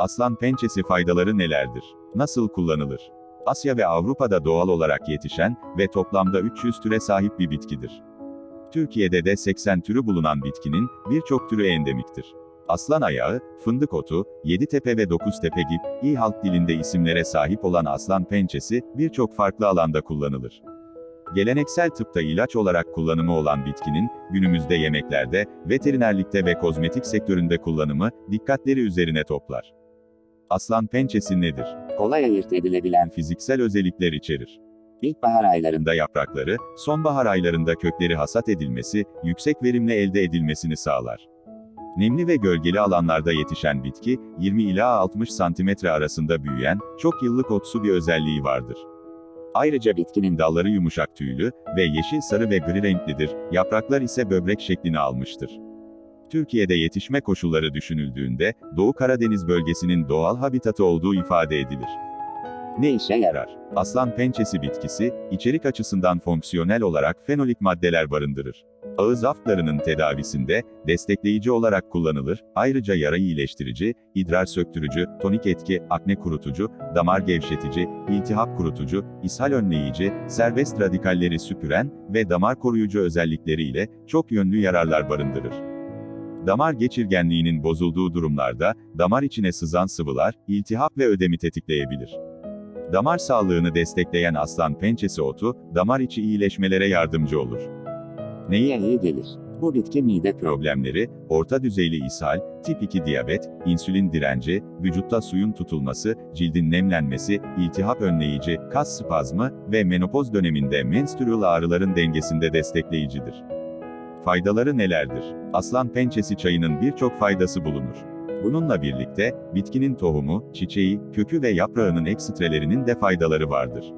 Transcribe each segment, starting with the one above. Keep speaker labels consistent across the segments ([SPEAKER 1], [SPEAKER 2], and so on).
[SPEAKER 1] Aslan pençesi faydaları nelerdir? Nasıl kullanılır? Asya ve Avrupa'da doğal olarak yetişen ve toplamda 300 türe sahip bir bitkidir. Türkiye'de de 80 türü bulunan bitkinin birçok türü endemiktir. Aslan ayağı, fındık otu, Yeditepe ve Dokuztepe gibi iyi halk dilinde isimlere sahip olan aslan pençesi birçok farklı alanda kullanılır. Geleneksel tıpta ilaç olarak kullanımı olan bitkinin, günümüzde yemeklerde, veterinerlikte ve kozmetik sektöründe kullanımı, dikkatleri üzerine toplar. Aslan pençesi nedir?
[SPEAKER 2] Kolay ayırt edilebilen
[SPEAKER 1] Fiziksel özellikler içerir.
[SPEAKER 2] ilkbahar aylarında
[SPEAKER 1] yaprakları, sonbahar aylarında kökleri hasat edilmesi, yüksek verimle elde edilmesini sağlar. Nemli ve gölgeli alanlarda yetişen bitki, 20 ila 60 santimetre arasında büyüyen, çok yıllık otsu bir özelliği vardır. Ayrıca bitkinin dalları yumuşak tüylü ve yeşil, sarı ve gri renklidir, yapraklar ise böbrek şeklini almıştır. Türkiye'de yetişme koşulları düşünüldüğünde, Doğu Karadeniz bölgesinin doğal habitatı olduğu ifade edilir.
[SPEAKER 2] ne işe yarar?
[SPEAKER 1] Aslan pençesi bitkisi, içerik açısından fonksiyonel olarak fenolik maddeler barındırır. Ağız aftlarının tedavisinde, destekleyici olarak kullanılır, ayrıca yara iyileştirici, idrar söktürücü, tonik etki, akne kurutucu, damar gevşetici, iltihap kurutucu, ishal önleyici, serbest radikalleri süpüren ve damar koruyucu özellikleriyle çok yönlü yararlar barındırır. Damar geçirgenliğinin bozulduğu durumlarda, damar içine sızan sıvılar, iltihap ve ödemi tetikleyebilir. Damar sağlığını destekleyen aslan pençesi otu, damar içi iyileşmelere yardımcı olur.
[SPEAKER 2] Neye iyi gelir? Bu bitki mide pro
[SPEAKER 1] Problemleri, orta düzeyli ishal, tip 2 diyabet, insülin direnci, vücutta suyun tutulması, cildin nemlenmesi, iltihap önleyici, kas spazmı ve menopoz döneminde menstrüel ağrıların dengesinde destekleyicidir. Faydaları nelerdir? Aslan pençesi çayının birçok faydası bulunur. Bununla birlikte, bitkinin tohumu, çiçeği, kökü ve yaprağının ekstrelerinin de faydaları vardır.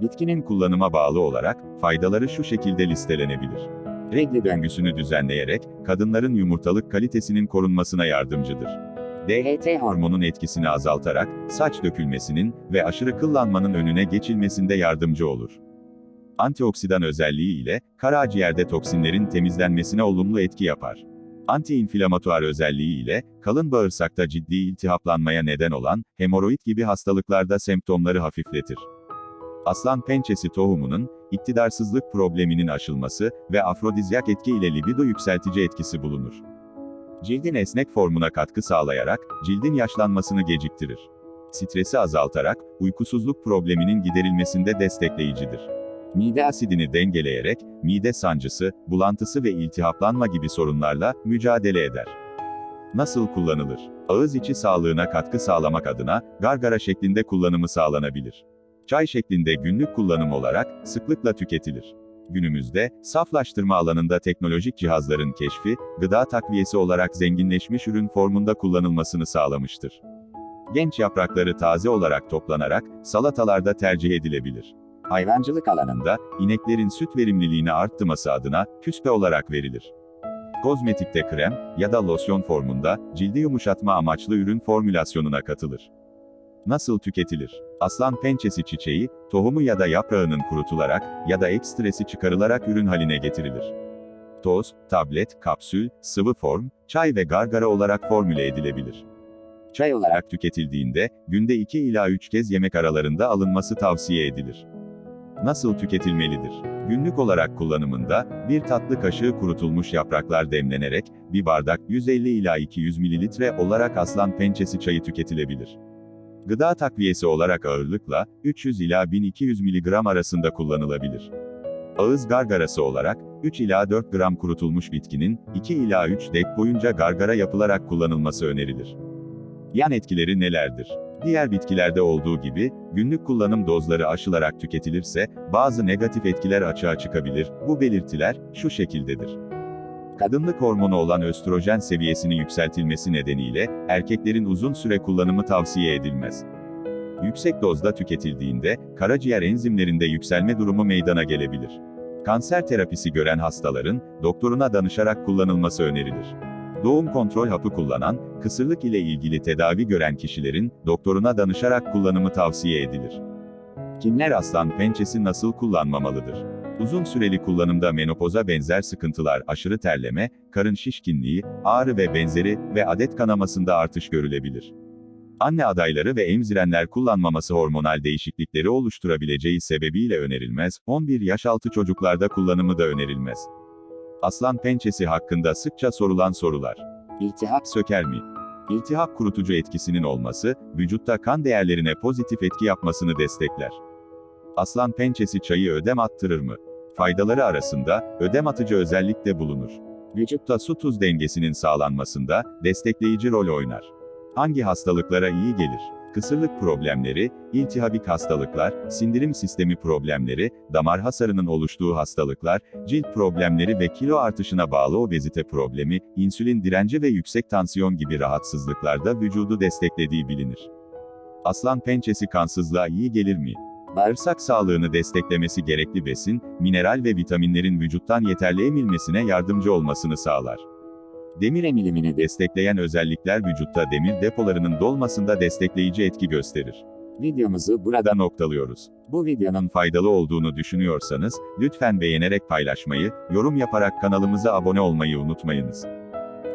[SPEAKER 1] Bitkinin kullanıma bağlı olarak, faydaları şu şekilde listelenebilir. Regli döngüsünü düzenleyerek, kadınların yumurtalık kalitesinin korunmasına yardımcıdır. DHT hormonun etkisini azaltarak, saç dökülmesinin ve aşırı kıllanmanın önüne geçilmesinde yardımcı olur. Antioksidan özelliği ile, karaciğerde toksinlerin temizlenmesine olumlu etki yapar. Antiinflamatuar özelliği ile, kalın bağırsakta ciddi iltihaplanmaya neden olan, hemoroid gibi hastalıklarda semptomları hafifletir. Aslan pençesi tohumunun, iktidarsızlık probleminin aşılması ve afrodizyak etki ile libido yükseltici etkisi bulunur. Cildin esnek formuna katkı sağlayarak, cildin yaşlanmasını geciktirir. Stresi azaltarak, uykusuzluk probleminin giderilmesinde destekleyicidir. Mide asidini dengeleyerek, mide sancısı, bulantısı ve iltihaplanma gibi sorunlarla mücadele eder. Nasıl kullanılır? Ağız içi sağlığına katkı sağlamak adına, gargara şeklinde kullanımı sağlanabilir. Çay şeklinde günlük kullanım olarak, sıklıkla tüketilir. Günümüzde, saflaştırma alanında teknolojik cihazların keşfi, gıda takviyesi olarak zenginleşmiş ürün formunda kullanılmasını sağlamıştır. Genç yaprakları taze olarak toplanarak, salatalarda tercih edilebilir.
[SPEAKER 2] Hayvancılık alanında
[SPEAKER 1] ineklerin süt verimliliğini arttırması adına, küspe olarak verilir. Kozmetikte krem ya da losyon formunda, cildi yumuşatma amaçlı ürün formülasyonuna katılır. Nasıl tüketilir? Aslan pençesi çiçeği, tohumu ya da yaprağının kurutularak ya da ekstresi çıkarılarak ürün haline getirilir. Toz, tablet, kapsül, sıvı form, çay ve gargara olarak formüle edilebilir.
[SPEAKER 2] çay Olarak
[SPEAKER 1] tüketildiğinde, günde 2 ila 3 kez yemek aralarında alınması tavsiye edilir. Nasıl tüketilmelidir? Günlük olarak kullanımında, bir tatlı kaşığı kurutulmuş yapraklar demlenerek, bir bardak 150 ila 200 mililitre olarak aslan pençesi çayı tüketilebilir. Gıda takviyesi olarak ağırlıkla, 300 ila 1200 mg arasında kullanılabilir. Ağız gargarası olarak, 3 ila 4 gram kurutulmuş bitkinin, 2 ila 3 dek boyunca gargara yapılarak kullanılması önerilir. Yan etkileri nelerdir? Diğer bitkilerde olduğu gibi, günlük kullanım dozları aşılarak tüketilirse, bazı negatif etkiler açığa çıkabilir. Bu belirtiler, şu şekildedir. Kadınlık hormonu olan östrojen seviyesini yükseltilmesi nedeniyle, erkeklerin uzun süre kullanımı tavsiye edilmez. Yüksek dozda tüketildiğinde, karaciğer enzimlerinde yükselme durumu meydana gelebilir. Kanser terapisi gören hastaların, doktoruna danışarak kullanılması önerilir. Doğum kontrol hapı kullanan, kısırlık ile ilgili tedavi gören kişilerin, doktoruna danışarak kullanımı tavsiye edilir. Kimler aslan pençesi nasıl kullanmamalıdır? Uzun süreli kullanımda menopoza benzer sıkıntılar, aşırı terleme, karın şişkinliği, ağrı ve benzeri ve adet kanamasında artış görülebilir. Anne adayları ve emzirenler kullanmaması hormonal değişiklikleri oluşturabileceği sebebiyle önerilmez, 11 yaş altı çocuklarda kullanımı da önerilmez. Aslan pençesi hakkında sıkça sorulan sorular.
[SPEAKER 2] İltihap,
[SPEAKER 1] Söker mi? İltihap kurutucu etkisinin olması, vücutta kan değerlerine pozitif etki yapmasını destekler. Aslan pençesi çayı ödem attırır mı? Faydaları arasında, ödem atıcı özellik de bulunur. Vücutta su-tuz dengesinin sağlanmasında, destekleyici rol oynar. Hangi hastalıklara iyi gelir? Kısırlık problemleri, iltihabik hastalıklar, sindirim sistemi problemleri, damar hasarının oluştuğu hastalıklar, cilt problemleri ve kilo artışına bağlı obezite problemi, insülin direnci ve yüksek tansiyon gibi rahatsızlıklarda vücudu desteklediği bilinir. Aslan pençesi kansızlığa iyi gelir mi? Bağırsak sağlığını desteklemesi gerekli besin, mineral ve vitaminlerin vücuttan yeterli emilmesine yardımcı olmasını sağlar. Demir emilimini destekleyen özellikler vücutta demir depolarının dolmasında destekleyici etki gösterir.
[SPEAKER 2] videomuzu
[SPEAKER 1] burada noktalıyoruz.
[SPEAKER 2] bu videonun
[SPEAKER 1] Faydalı olduğunu düşünüyorsanız, lütfen beğenerek paylaşmayı, yorum yaparak kanalımıza abone olmayı unutmayınız.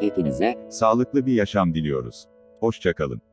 [SPEAKER 2] hepinize
[SPEAKER 1] Sağlıklı bir yaşam diliyoruz. Hoşçakalın.